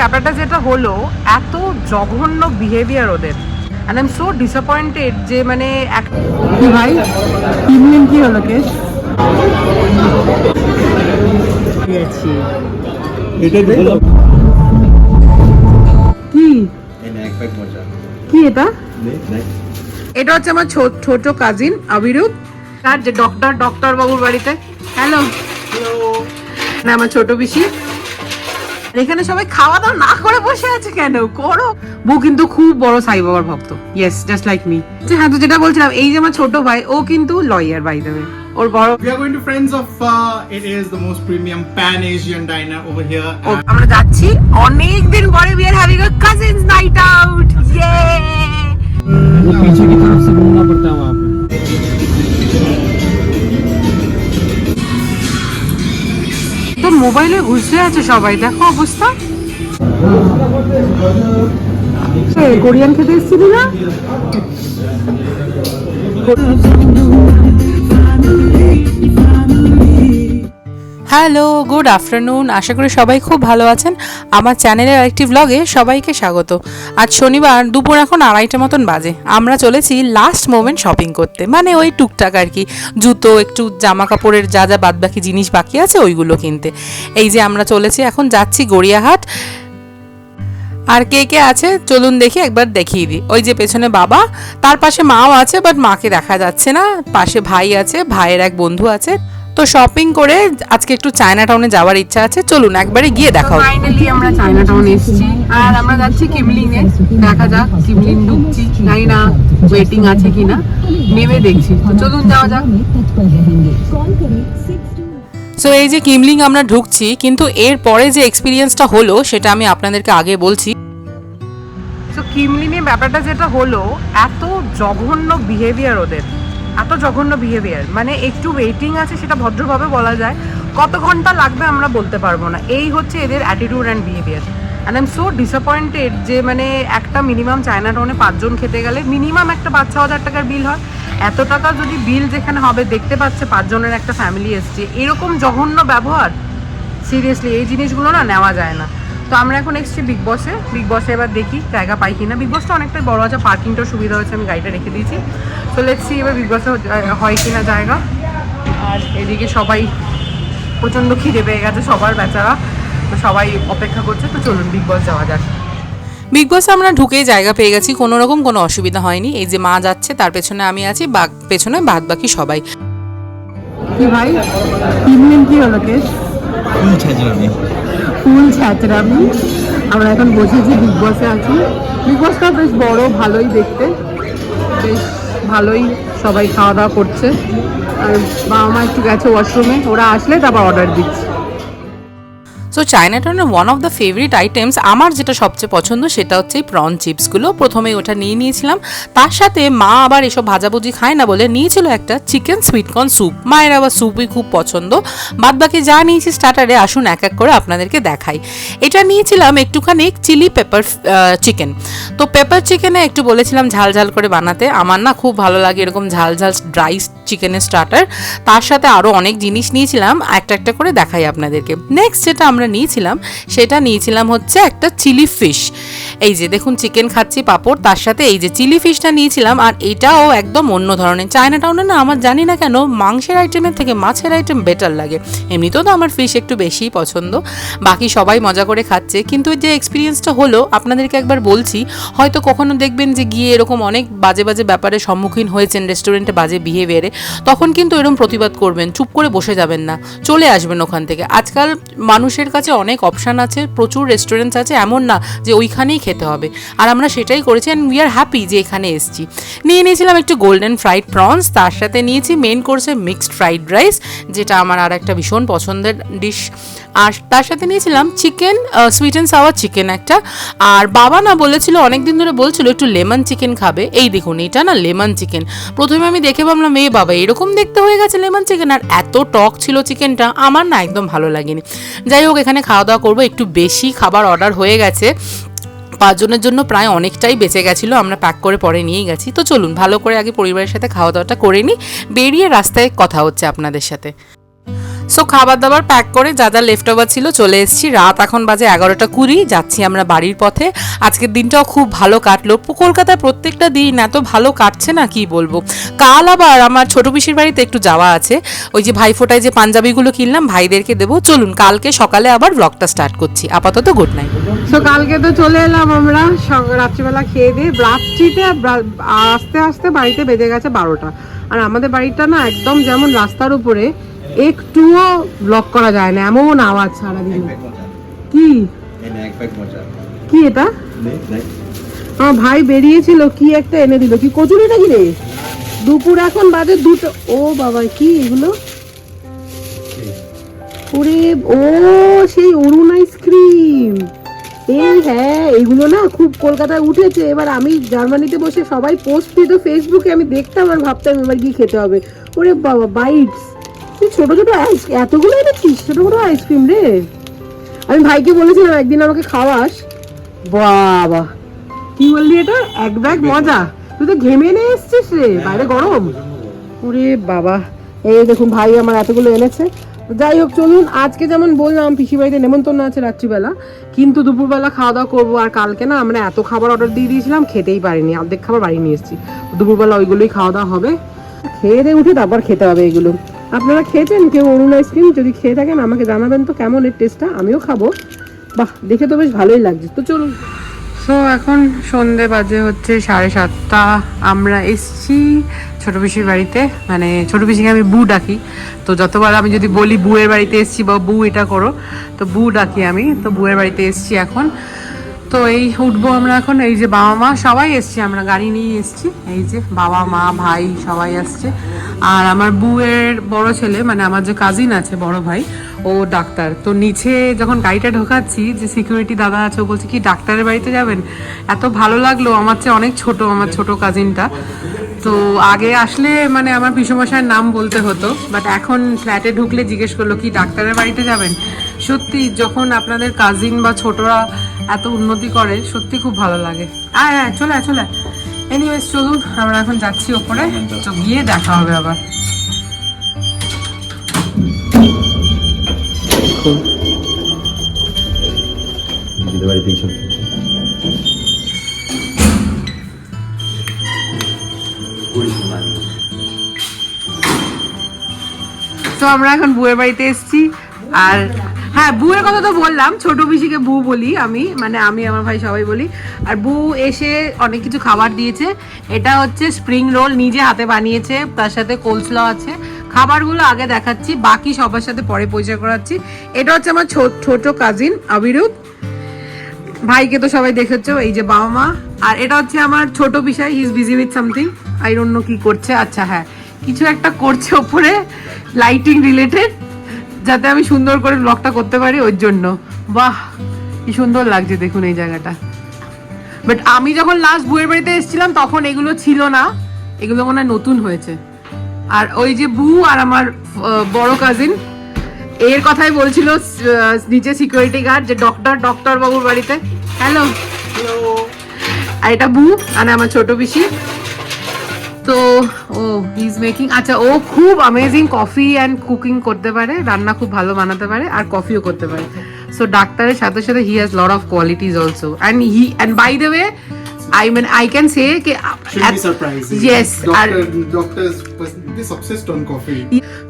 ব্যাপারটা যেটা হলো এত জঘন্য বিহেভিয়ার ওদের। And I am so disappointed যে মানে এক ভাই কিমলিন কি হলো কেস? কি মজা। কি এটা? এটা হচ্ছে আমার ছোট কাজিন অবিরুদ্ধ তার যে ডক্টর ডক্টর বাবুর বাড়িতে। হ্যালো না আমার ছোট পিসি। এখানে সবাই খাওয়া দাওয়া না করে বসে আছে কেন করো বউ কিন্তু খুব বড় সাই বাবার ভক্ত ইয়েস জাস্ট লাইক মি হ্যাঁ তো যেটা বলছিলাম এই যে আমার ছোট ভাই ও কিন্তু লয়ার বাই দেবে ওর বড় We are going to Friends of, uh, it is the most premium pan-Asian diner over here. O and- আমরা যাচ্ছি অনেক দিন পরে we are having a cousins night out ইয়ে वो पीछे की तरफ से घूमना पड़ता है वहाँ पे তো মোবাইলে ঘুষে আছে সবাই দেখো অবস্থা। কোরিয়ান খেতে এসেছিলি না? Hello, good afternoon. আশা করি সবাই খুব ভালো আছেন। আমার চ্যানেলের আরেকটি ব্লগে সবাইকে স্বাগত। আজ শনিবার দুপুর এখন আড়াইটা মতন বাজে। আমরা চলেছি লাস্ট মোমেন্ট শপিং করতে। মানে ওই টুকটাক আর কি। জুতো, একটু জামা কাপড়ের যা যা বাদবাকি জিনিস বাকি আছে, ওইগুলো কিনতে। এই যে আমরা চলেছি, এখন যাচ্ছি গড়িয়াহাট। আর কে কে আছে? চলুন দেখি, একবার দেখিয়ে দিই। ওই যে পেছনে বাবা, তার পাশে মাও আছে বাট মাকে দেখা যাচ্ছে না। পাশে ভাই আছে, ভাইয়ের এক বন্ধু আছে। তো শপিং করে আজকে একটু চায়না টাউনে যাওয়ার ইচ্ছা আছে। চলুন একবারে গিয়ে দেখা হবে ফাইনালি আমরা চায়না টাউন এসেছি। আর আমরা যাচ্ছি কিমলিং এ। দেখা যাক কিমলিং ঢুকছি। জানি না ওয়েটিং আছে কিনা। নেমে দেখছি। তো চলুন যাওয়া যাক। সো এই যে কিমলিং আমরা ঢুকছি কিন্তু এর পরে যে এক্সপিরিয়েন্সটা হলো সেটা আমি আপনাদেরকে আগে বলছি। তো কিমলিনে ব্যাপারটা যেটা হলো এত জঘন্য বিহেভিয়ার ওদের। এত জঘন্য বিহেভিয়ার মানে একটু ওয়েটিং আছে সেটা ভদ্রভাবে বলা যায়, কত ঘণ্টা লাগবে আমরা বলতে পারব না। এই হচ্ছে এদের attitude and behaviour and I am so disappointed যে মানে একটা মিনিমাম চায়না টাউনে পাঁচজন খেতে গেলে মিনিমাম একটা পাঁচ ছ হাজার টাকার বিল হয়। এত টাকা যদি বিল যেখানে হবে, দেখতে পাচ্ছে পাঁচজনের একটা ফ্যামিলি এসছে। এরকম জঘন্য ব্যবহার? সিরিয়াসলি এই জিনিসগুলো না নেওয়া যায় না। তো আমরা এখন এসেছি বিগ বসে বিগ বসে এবার দেখি জায়গা পাই কিনা। বিগ বসটা অনেকটাই বড় আছে পার্কিংটাও সুবিধা হয়েছে আমি গাড়িটা রেখে দিয়েছি। তো লেটসি এবার বিগ বসে হয় কিনা জায়গা। আর এদিকে সবাই প্রচণ্ড খিদে পেয়ে গেছে সবার বেচারা। তো সবাই অপেক্ষা করছে তো চলুন বিগ বস যাওয়া যাক। বিগ বসে আমরা ঢুকেই জায়গা পেয়ে গেছি কোনো রকম কোনো অসুবিধা হয়নি। এই যে মা যাচ্ছে তার পেছনে আমি আছি বা পেছনে বাদ বাকি সবাই। কি ভাই? দিন কি হলো কেস ছেঁচড়ামি আমি আমরা এখন বসেছি বিগ বসে আছি। বিগ বসটা বেশ বড়, ভালোই দেখতে। বেশ ভালোই সবাই খাওয়া দাওয়া করছে। আর বাবা মা একটু গেছে ওয়াশরুমে ওরা আসলে তারপর অর্ডার দিচ্ছি। সো চায়না টাউনের one of the favourite items আমার যেটা সবচেয়ে পছন্দ সেটা হচ্ছে এই প্রন চিপসগুলো প্রথমে ওটা নিয়ে নিয়েছিলাম। তার সাথে মা আবার এসব ভাজাভুজি খায় না বলে নিয়েছিল একটা চিকেন সুইটকর্ন স্যুপ মায়ের আবার স্যুপই খুব পছন্দ। বাদ বাকি যা নিয়েছি স্টার্টারে আসুন এক এক করে আপনাদেরকে দেখাই। এটা নিয়েছিলাম একটুখানি চিলি পেপার চিকেন তো পেপার চিকেনে একটু বলেছিলাম ঝাল ঝাল করে বানাতে। আমার না খুব ভালো লাগে এরকম ঝাল ঝাল ড্রাই চিকেনের স্টার্টার তার সাথে আরও অনেক জিনিস নিয়েছিলাম, একটা একটা করে দেখাই আপনাদেরকে। নেক্সট যেটা আমরা নিয়েছিলাম, সেটা নিয়েছিলাম হচ্ছে একটা চিলি ফিশ এই যে দেখুন চিকেন খাচ্ছি, পাঁপড়, তার সাথে এই যে চিলি ফিশটা নিয়েছিলাম, আর এটাও একদম অন্য ধরনের। চায়না টাউনে না, আমার জানি না কেন, মাংসের আইটেমের থেকে মাছের আইটেম বেটার লাগে। এমনিতেও তো আমার ফিশ একটু বেশিই পছন্দ। বাকি সবাই মজা করে খাচ্ছে। কিন্তু যে এক্সপিরিয়েন্সটা হলো, আপনাদেরকে একবার বলছি, হয়তো কখনো দেখবেন যে গিয়ে এরকম অনেক বাজে বাজে ব্যাপারে সম্মুখীন হয়েছেন রেস্টুরেন্টে বাজে বিহেভিয়ারে তখন কিন্তু এরম প্রতিবাদ করবেন, চুপ করে বসে যাবেন না, চলে আসবেন ওখান থেকে। আজকাল মানুষের কাছে অনেক অপশান আছে, প্রচুর রেস্টুরেন্টস আছে, এমন না যে ওইখানেই খেতে হবে। আর আমরা সেটাই করেছি অ্যান্ড উই আর হ্যাপি যে এখানে এসেছি। নিয়ে নিয়েছিলাম একটু গোল্ডেন ফ্রাইড প্রন্স তার সাথে নিয়েছি মেন কোর্সে মিক্সড ফ্রাইড রাইস যেটা আমার আর একটা ভীষণ পছন্দের ডিশ আর তার সাথে নিয়েছিলাম chicken sweet and sour chicken একটা। আর বাবা না বলেছিল অনেক দিন ধরে বলছিল, একটু লেমন চিকেন খাবে। এই দেখুন, এটা না লেমন চিকেন প্রথমে আমি দেখে ভাবলাম, এ বাবা, এরকম দেখতে হয়ে গেছে লেমন চিকেন আর এত টক ছিল চিকেনটা, আমার না একদম ভালো লাগেনি। যাই হোক, এখানে খাওয়া দাওয়া করব, একটু বেশি খাবার অর্ডার হয়ে গেছে। পাঁচজনের জন্য প্রায় অনেকটাই বেঁচে গেছিল, আমরা প্যাক করে পরে নিয়ে গেছি। তো চলুন, ভালো করে আগে পরিবারের সাথে খাওয়া দাওয়াটা করে নিই। বেরিয়ে রাস্তায় কথা হচ্ছে আপনাদের সাথে। সো খাবার দাবার প্যাক করে যা যা লেফট ওভার ছিল চলে এসেছি। রাত এখন বাজে এগারোটা কুড়ি, যাচ্ছি আমরা বাড়ির পথে। আজকের দিনটাও খুব ভালো কাটলো। কলকাতায় প্রত্যেকটা দিন এত ভালো কাটছে না, কি বলব? কাল আবার আমার ছোট পিসির বাড়িতে একটু যাওয়া আছে। ওই যে ভাইফোঁটায় যে পাঞ্জাবিগুলো কিনলাম, ভাইদেরকে দেবো। চলুন, কালকে সকালে আবার ব্লগটা স্টার্ট করছি। আপাতত গুড নাইট সো কালকে তো চলে এলাম আমরা রাত্রিবেলা খেয়ে দিয়ে রাত্রিতে আস্তে আস্তে বাড়িতে বেজে গেছে বারোটা। আর আমাদের বাড়িটা না একদম যেমন রাস্তার উপরে একটুও ব্লক করা যায় না এমন আওয়াজ সারাদিন। কি? কি এটা? আমার ভাই বেরিয়েছিল কি একটা এনে দিল কি কচুরি নাকি রে? দুপুর এখন বাজে দুটো ও বাবা কি এগুলো? ওরে ও সেই অরুণ আইসক্রিম এই হ্যাঁ এগুলো না খুব কলকাতায় উঠেছে এবার আমি জার্মানিতে বসে সবাই পোস্ট দিত ফেসবুকে আমি দেখতাম আর ভাবতাম এবার কি খেতে হবে। ওরে বাবা বাইটস। তুই ছোট ছোট আইস এতগুলো এনেছিস ছোট ছোট আইসক্রিম রে। আমি ভাইকে বলেছিলাম একদিন আমাকে খাওয়াস। বাবা কি বললি এটা? এক ব্যাগ মজা। তুই তো ঘেমে নিয়ে এসছিস রে বাইরে গরম। ওরে বাবা এই দেখুন ভাই আমার এতগুলো এনেছে। যাই হোক চলুন আজকে যেমন বললাম পিসি বাড়িতে নেমন্তন্ন আছে রাত্রিবেলা। কিন্তু দুপুরবেলা খাওয়া দাওয়া করব আর কালকে না আমরা এত খাবার অর্ডার দিয়ে দিয়েছিলাম খেতেই পারিনি। অর্ধেক খাবার বাড়ি নিয়ে এসেছি। দুপুরবেলা ওইগুলোই খাওয়া দাওয়া হবে। খেয়ে দিয়ে উঠে তারপর খেতে হবে এগুলো। আপনারা খেয়েছেন কেউ অরুণ আইসক্রিম যদি খেয়ে থাকেন, আমাকে জানাবেন তো কেমন এর টেস্টটা আমিও খাব। বাহ, দেখে তো বেশ ভালোই লাগছে। তো চলুন। সো এখন সন্ধে বাজে হচ্ছে সাড়ে সাতটা। আমরা এসছি ছোটো পিসির বাড়িতে। মানে ছোটো পিসিকে আমি বু ডাকি। তো যতবার আমি যদি বলি বুয়ের বাড়িতে এসছি বা বু এটা করো, তো বু ডাকি আমি। তো বুয়ের বাড়িতে এসছি এখন। তো এই উঠবো আমরা এখন, এই যে বাবা মা, সবাই এসছি, আমরা গাড়ি নিয়ে এসছি। এই যে বাবা মা, ভাই, সবাই আসছে। আর আমার বুয়ের বড় ছেলে মানে আমার যে কাজিন আছে, বড় ভাই, ও ডাক্তার। তো নিচে যখন গাড়িটা ঢোকাচ্ছি, যে সিকিউরিটি দাদা আছে, ও বলছে, কি, ডাক্তারের বাড়িতে যাবেন? এত ভালো লাগল, আমার চেয়ে অনেক ছোট, আমার ছোট কাজিনটা তো আগে আসলে মানে আমার পিসমশাইয়ের নাম বলতে হতো বাট এখন ফ্ল্যাটে ঢুকলে জিজ্ঞেস করল, কি, ডাক্তারের বাড়িতে যাবেন? সত্যি, যখন আপনাদের কাজিন বা ছোটরা এত উন্নতি করে সত্যি খুব ভালো লাগে। আয় হ্যাঁ চলে আয়, চলে এনিওয়েজ চলুন আমরা এখন যাচ্ছি ওপরে। তো গিয়ে দেখা হবে আবার। তো আমরা এখন বুয়ের বাড়িতে এসেছি আর হ্যাঁ বুয়ের কথা তো বললাম, ছোট পিসিকে বু বলি আমি মানে আমি, আমার ভাই সবাই বলি। আর বু এসে অনেক কিছু খাবার দিয়েছে। এটা হচ্ছে স্প্রিং রোল নিজে হাতে বানিয়েছে, তার সাথে কোলস্ল আছে। খাবারগুলো আগে দেখাচ্ছি, বাকি সবার সাথে পরে পরিচয় করাচ্ছি। এটা হচ্ছে আমার ছোট কাজিন অবিরুদ্ধ ভাইকে তো সবাই দেখেছ, এই যে বাবা মা। আর এটা হচ্ছে আমার ছোট বিষয় he is busy with something I know কি করছে আচ্ছা হ্যাঁ। কিছু একটা করছে ওপরে লাইটিং রিলেটেড যাতে আমি সুন্দর করে ব্লগটা করতে পারি ওর জন্য। বাহ কি সুন্দর লাগছে দেখুন এই জায়গাটা। বাট আমি যখন লাস্ট বুয়ের বাড়িতে এসেছিলাম তখন এগুলো ছিল না। এগুলো মনে হয় নতুন হয়েছে। আর ওই যে বু আর আমার বড় কাজিন এর কথাই বলছিল নিচে সিকিউরিটি গার্ড যে ডক্টর ডক্টর বাবুর বাড়িতে। হ্যালো আর এটা বু আর আমার ছোট পিসি। তো ও ইজ মেকিং আচ্ছা ও খুব অ্যামেজিং কফি অ্যান্ড কুকিং করতে পারে রান্না খুব ভালো বানাতে পারে আর কফিও করতে পারে সো ডাক্তারের সাথে সাথে he has lot of qualities also and he and by the way I mean I can say K Shouldn't be surprising. Yes, আর.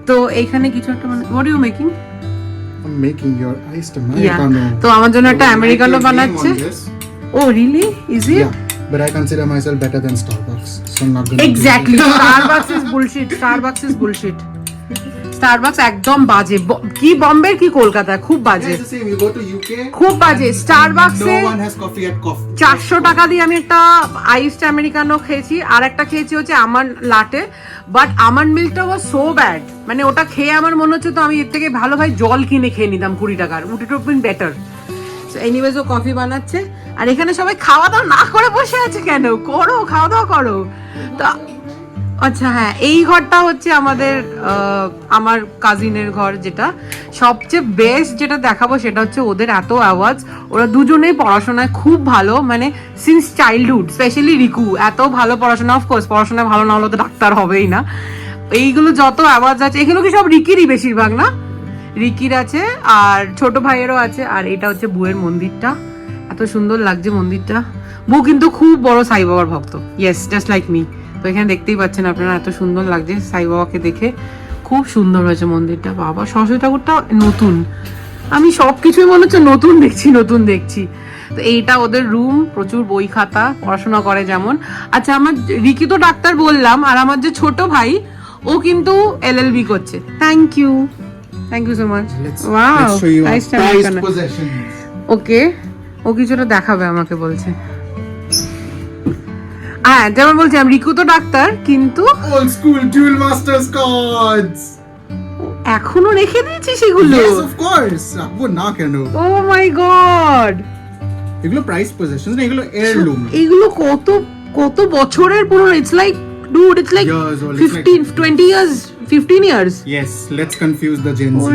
তো এখানে কিছু একটা মানে what you making I'm making your iced yeah americano. তো আমার জন্য একটা আমেরিকানো name বানাচ্ছে. ও really is it but I consider myself better than Starbucks, so I'm not gonna. do exactly Starbucks is bullshit Starbucks is bullshit Starbucks একদম বাজে কি বম্বে কি কলকাতা খুব. বাজে Yeah, same. You go to UK. খুব বাজে স্টারবাকসে No one has coffee at coffee. চারশো টাকা দিয়ে আমি একটা আইসড আমেরিকানো খেয়েছি আর একটা খেয়েছি হচ্ছে আমার লাটে বাট আমার মিল্কটা ওয়াজ সো ব্যাড মানে ওটা খেয়ে আমার মনে হচ্ছে তো আমি এর থেকে ভালো ভাই জল কিনে খেয়ে নিতাম কুড়ি টাকার would it been better anyways oh coffee বানাচ্ছে। আর এখানে সবাই খাওয়া দাওয়া না করে বসে আছে কেন? করো খাওয়া দাওয়া করো। তো আচ্ছা হ্যাঁ এই ঘরটা হচ্ছে আমাদের আমার কাজিনের ঘর যেটা। সবচেয়ে বেস্ট যেটা দেখাবো সেটা হচ্ছে ওদের এত আওয়াজ ওরা দুজনেই পড়াশোনায় খুব ভালো মানে সিন্স চাইল্ডহুড স্পেশালি রিকু, এত ভালো পড়াশোনা অফকোর্স পড়াশোনায় ভালো না হলে তো ডাক্তার হবেই না। এইগুলো যত আওয়াজ আছে, এগুলো কি সব রিকিরই বেশিরভাগ, না? রিকির আছে আর ছোট ভাইয়েরও আছে, আর এটা হচ্ছে বুয়ের মন্দিরটা। এত সুন্দর লাগছে মন্দিরটা। বউ কিন্তু খুব বড় সাই বাবার ভক্ত। ইয়েস জাস্ট লাইক মি তো এখানে দেখতেই পাচ্ছেন আপনারা এত সুন্দর লাগছে সাই বাবাকে দেখে। খুব সুন্দর হয়েছে মন্দিরটা। বাবা, সরস্বতী ঠাকুরটা নতুন। আমি সব কিছুই মনে হচ্ছে নতুন দেখছি নতুন দেখছি। তো এইটা ওদের রুম প্রচুর বই খাতা, পড়াশোনা করে যেমন। আচ্ছা আমার রিকি তো ডাক্তার বললাম, আর আমার যে ছোট ভাই, ও কিন্তু এলএলবি করছে। Thank you thank you so much wow nice. Okay ও কিছুটা দেখাবে আমাকে বলছে। হ্যাঁ যেমন বলছিলাম রিকু তো ডাক্তার কিন্তু Old school dual masters cards. এখনও রেখে দিয়েছি সেগুলো। Yes, of course. আপু না কেন? ও মাই গড এগুলো প্রাইস পজিশনস না এগুলো heirloom এগুলো কত কত বছরের পুরনো? It's like dude it's like Years old, it's like- 15 20 years 15 years Yes, let's confuse the Gen Zs.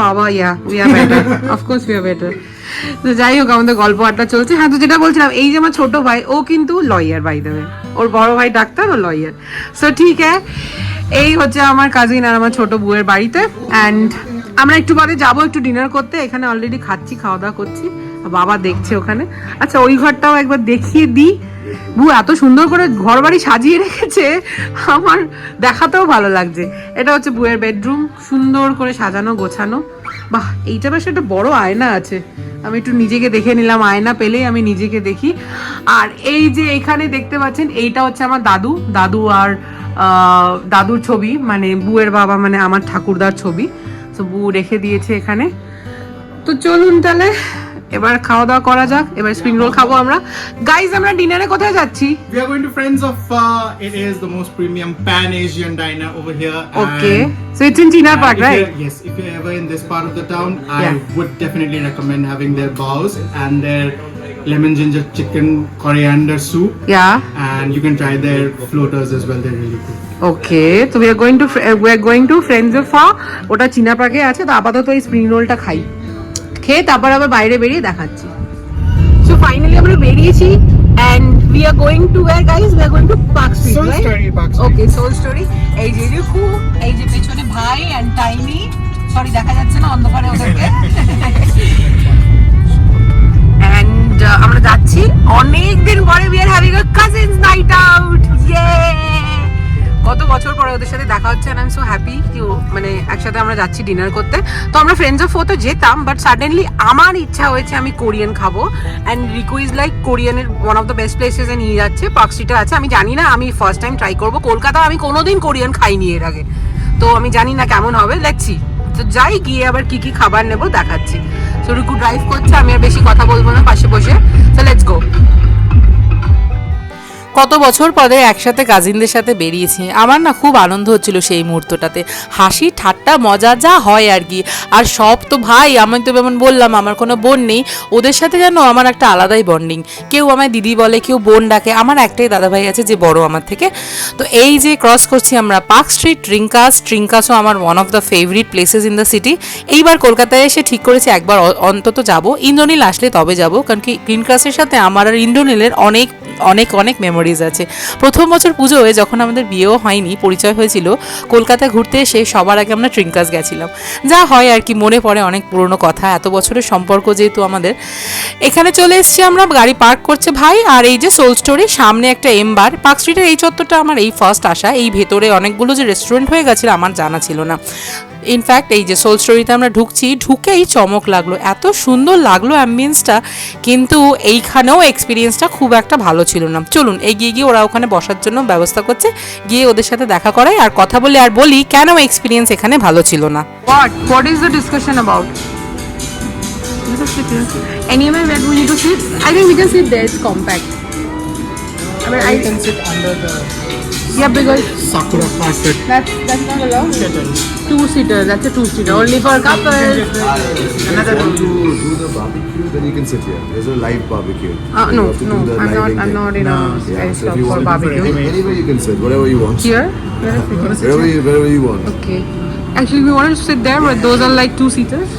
বাবা yeah we are better of course we are better তো যাই হোক আমাদের গল্প আড্ডা চলছে। হ্যাঁ তো যেটা বলছিলাম এই যে আমার ছোট ভাই ও কিন্তু লয়ার বাই দেবে ওর বড় ভাই ডাক্তার ও লয়ার সো ঠিক হ্যাঁ এই হচ্ছে আমার কাজিন আর আমার ছোট বউয়ের বাড়িতে। অ্যান্ড আমরা একটু বাদে যাব একটু ডিনার করতে। এখানে অলরেডি খাচ্ছি খাওয়া দাওয়া করছি। বাবা দেখছে ওখানে। আচ্ছা ওই ঘরটাও একবার দেখিয়ে দিই। বু, এত সুন্দর করে ঘর বাড়ি সাজিয়ে রেখেছে, আমার দেখাতেও ভালো লাগছে। এটা হচ্ছে বুয়ের বেডরুম, সুন্দর করে সাজানো, গোছানো। বাহ, এইটা বেশ একটা বড় আয়না আছে। আমি একটু নিজেকে দেখে নিলাম, আয়না পেলেই আমি নিজেকে দেখি। আর এই যে এখানে দেখতে পাচ্ছেন, এইটা হচ্ছে আমার দাদু। দাদু আর দাদুর ছবি মানে বুয়ের বাবা মানে আমার ঠাকুরদার ছবি। তো বু রেখে দিয়েছে এখানে। তো চলুন তাহলে এবার খাওয়া দাওয়া করা যাক এবার স্প্রিং রোল খাবো আমরা গাইজ আমরা ডিনারে কোথায় যাচ্ছি We are going to Friends of Fa. It is the most premium Pan Asian diner over here. Okay and, so it's in Chinar uh, park if right you're- Yes, if you're ever in this part of the town, I Yeah. would definitely recommend having their baos and their lemon ginger chicken coriander soup. Yeah And you can try their floaters as well. They're really good. Okay তো we are going to we are going to friends of ফা ওটা চীনা পার্কে আছে তো আপাতত এই spring রোলটা খাই খেয়ে তারপর আবার বাইরে বেরিয়ে দেখাচ্ছি। সো ফাইনালি আমরা বেরিয়েছি and we are going to where guys we are going to Park Street. Okay sole story এই যে রিকু এই যে পেছনে ভাই এন্ড টাইমি। সরি দেখা যাচ্ছে না অন্ধকারে ওদেরকে। এন্ড আমরা যাচ্ছি। অনেক দিন পরে we are having a cousins night out ইয়ে কত বছর পরে ওদের সাথে দেখা হচ্ছে and I am so happy মানে একসাথে আমরা যাচ্ছি ডিনার করতে। তো আমরা ফ্রেন্ডস অফ তো যেতাম বাট সাডেনলি আমার ইচ্ছা হয়েছে আমি কোরিয়ান খাব। অ্যান্ড রিকু ইজ লাইক কোরিয়ানের ওয়ান অফ দ্য বেস্ট প্লেসেসে নিয়ে যাচ্ছে পার্ক স্ট্রিটে আছে। আমি জানি না, আমি ফার্স্ট টাইম ট্রাই করব। কলকাতা আমি কোনোদিন কোরিয়ান খাইনি এর আগে। তো আমি জানি না কেমন হবে লেটসি তো যাই, গিয়ে আবার কি কি খাবার নেব দেখাচ্ছি। তো রিকু ড্রাইভ করছে, আমি আর বেশি কথা বলব না পাশে বসে। তো লেটস গো কত বছর পরে একসাথে কাজিনদের সাথে বেরিয়েছি, আমার না খুব আনন্দ হচ্ছিল সেই মুহূর্তটাতে। হাসি, ঠাট্টা, মজা যা হয় আর কি। আর সব তো ভাই, আমি তো যেমন বললাম, আমার কোনো বোন নেই। ওদের সাথে যেন আমার একটা আলাদাই বন্ডিং কেউ আমায় দিদি বলে, কেউ বোন ডাকে। আমার একটাই দাদা ভাই আছে যে বড় আমার থেকে। তো এই যে ক্রস করছি আমরা পার্ক স্ট্রিট ট্রিঙ্কাস ট্রিঙ্কাসও আমার one of the favourite places in the city এইবার কলকাতায় এসে ঠিক করেছি, একবার অন্তত যাব। ইন্দ্রনীল আসলে তবে যাব, কারণ কি ট্রিঙ্কাসের সাথে আমার আর ইন্দ্রনীলের অনেক অনেক অনেক মেমোরিজ আছে প্রথম বছর পুজোয় যখন আমাদের বিয়েও হয়নি, পরিচয় হয়েছিল কলকাতায় ঘুরতে এসে সবার আগে আমরা ট্রিঙ্কাস গেছিলাম। যা হয় আর কি, মনে পড়ে অনেক পুরনো কথা। এত বছরের সম্পর্ক যেহেতু আমাদের। এখানে চলে এসেছি আমরা, গাড়ি পার্ক করছে ভাই, আর এই যে সোল স্টোরি সামনে একটা এমবার। পার্ক স্ট্রিটের এই চত্বরটা আমার এই ফার্স্ট আসা এই ভেতরে অনেকগুলো যে রেস্টুরেন্ট হয়ে গেছিল, আমার জানা ছিল না। ইনফ্যাক্ট এই যে সোল স্টোরিতে আমরা ঢুকছি ঢুকেই চমক লাগল এত সুন্দর লাগল অ্যাম্বিয়েন্সটা কিন্তু এইখানেও এক্সপিরিয়েন্সটা খুব একটা ভালো ছিল না চলুন এগিয়ে গিয়ে ওরা ওখানে বসার জন্য ব্যবস্থা করছে গিয়ে ওদের সাথে দেখা করাই আর কথা বলে আর বলি কেন এক্সপিরিয়েন্স এখানে ভালো ছিল না What? What is the discussion about? Let us sit here. Anyway, where do we need to sit? I think we can sit there. It's compact. I mean, I can sit under the yeah because sakura carpet. that's that's not allowed. Two seater. That's a two seater. Only for couples. You want to do the barbecue, then you can sit here. There's a live barbecue. Uh, no, no. I'm not. I'm not in a Yeah, so if for you barbecue. Anywhere, you can sit, whatever you want. Here. Where is it? Wherever you, wherever you want. Okay. Actually, we wanted to sit there, but those are like two seaters.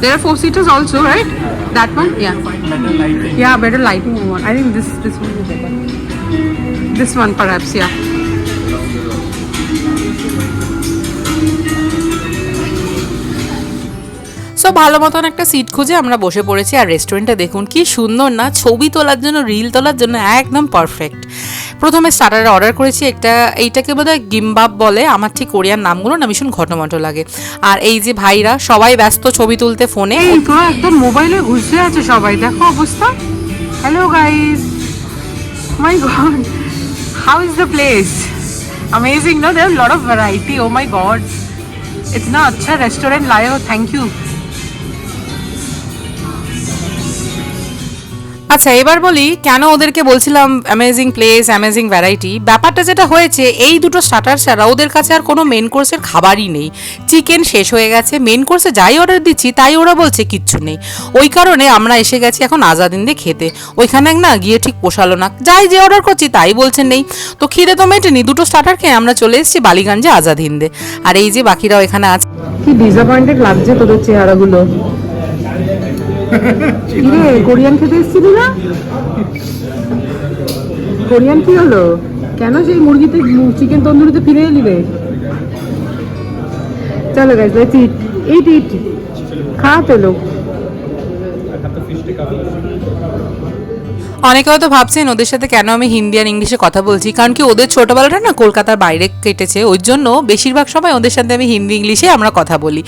There are four seaters also, right? That one, yeah. Better lighting. Yeah, better lighting. I think this this one is better. This one perhaps, yeah. ভালো মতন একটা seat খুঁজে আমরা বসে পড়েছি আর রেস্টুরেন্টটা দেখুন কি সুন্দর না ছবি তোলার জন্য রিল তোলার জন্য একদম পারফেক্ট প্রথমে স্টার্টারে অর্ডার করেছি একটা এইটাকে বোধহয় গিমবাব বলে আমার ঠিক কোরিয়ান নামগুলো না ভীষণ ঘটমট লাগে আর এই যে ভাইরা সবাই ব্যস্ত ছবি তুলতে ফোনে এই তোরা একদম মোবাইলে ঘুষে আছে সবাই দেখো অবস্থা hello guys my god how is the place amazing ना there lot of variety oh my god इतना अच्छा रेस्टोरेंट लाए हो थैंक यू আচ্ছা এবার বলি কেন ওদেরকে বলছিলাম অ্যামেজিং প্লেস অ্যামেজিং ভ্যারাইটি ব্যাপারটা যেটা হয়েছে, এই দুটো স্টার্টার ছাড়া ওদের কাছে আর কোনো মেন কোর্সের খাবারই নেই। চিকেন শেষ হয়ে গেছে মেন কোর্সে যাই অর্ডার দিচ্ছি, তাই ওরা বলছে কিচ্ছু নেই। ওই কারণে আমরা এসে গেছি এখন আজাদিন্দে খেতে। ওইখানে না গিয়ে ঠিক পোষালো না। যাই যে অর্ডার করছি, তাই বলছে নেই। তো খিদে তো মেটেনি, দুটো স্টার্টার খেয়ে আমরা চলে এসেছি বালিগঞ্জে আজাদ হিন্দে আর এই যে বাকিরাও এখানে আছে। কি ডিসঅ্যাপয়েন্টেড লাগছে তোদের চেহারাগুলো? কিরে, কোরিয়ান খেতে এসেছিলি না? কোরিয়ান কি হলো? কেন সেই মুরগিতে চিকেন তন্দুরিতে ফিরে এলি রে চলো গাইজ লেটস ইট ইট ইট খা তো লোক অনেকে হয়তো ভাবছেন ওদের সাথে কেন আমি হিন্দি আর ইংলিশে কথা বলছি? কারণ কি ওদের ছোটবেলাটা না কলকাতার বাইরে কেটেছে, ওই জন্য বেশিরভাগ সময় ওদের সাথে আমি হিন্দি, ইংলিশে আমরা কথা বলি।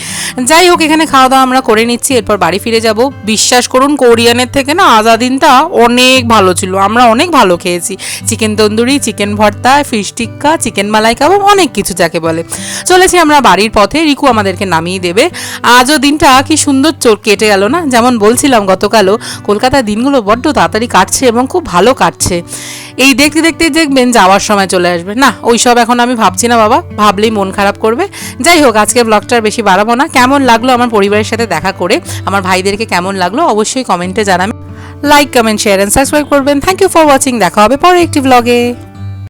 যাই হোক, এখানে খাওয়া দাওয়া আমরা করে নিচ্ছি, এরপর বাড়ি ফিরে যাব। বিশ্বাস করুন, কোরিয়ানের থেকে না আজাদিনটা অনেক ভালো ছিল, আমরা অনেক ভালো খেয়েছি। Chicken tandoori, chicken bharta, fish tikka, chicken malai kebab, অনেক কিছু যাকে বলে। চলেছি আমরা বাড়ির পথে, রিকু আমাদেরকে নামিয়ে দেবে। আজও দিনটা কি সুন্দর চোর কেটে গেল না? যেমন বলছিলাম গতকালও, কলকাতার দিনগুলো বড্ড তাড়াতাড়ি কাটছে এবং খুব ভালো কাটছে। এই দেখতে দেখতে দেখবেন যাওয়ার সময় চলে আসবে। না, ওই সব এখন আমি ভাবছি না বাবা, ভাবলেই মন খারাপ করবে। যাই হোক, আজকে ব্লগটার বেশি বাড়াবো না। কেমন লাগল আমার পরিবারের সাথে দেখা করে? আমার ভাইদেরকে কেমন লাগল অবশ্যই কমেন্টে জানাবেন। Like comment share and subscribe করবেন। থ্যাংক ইউ ফর ওয়াচিং দেখা হবে পরে একটি ব্লগে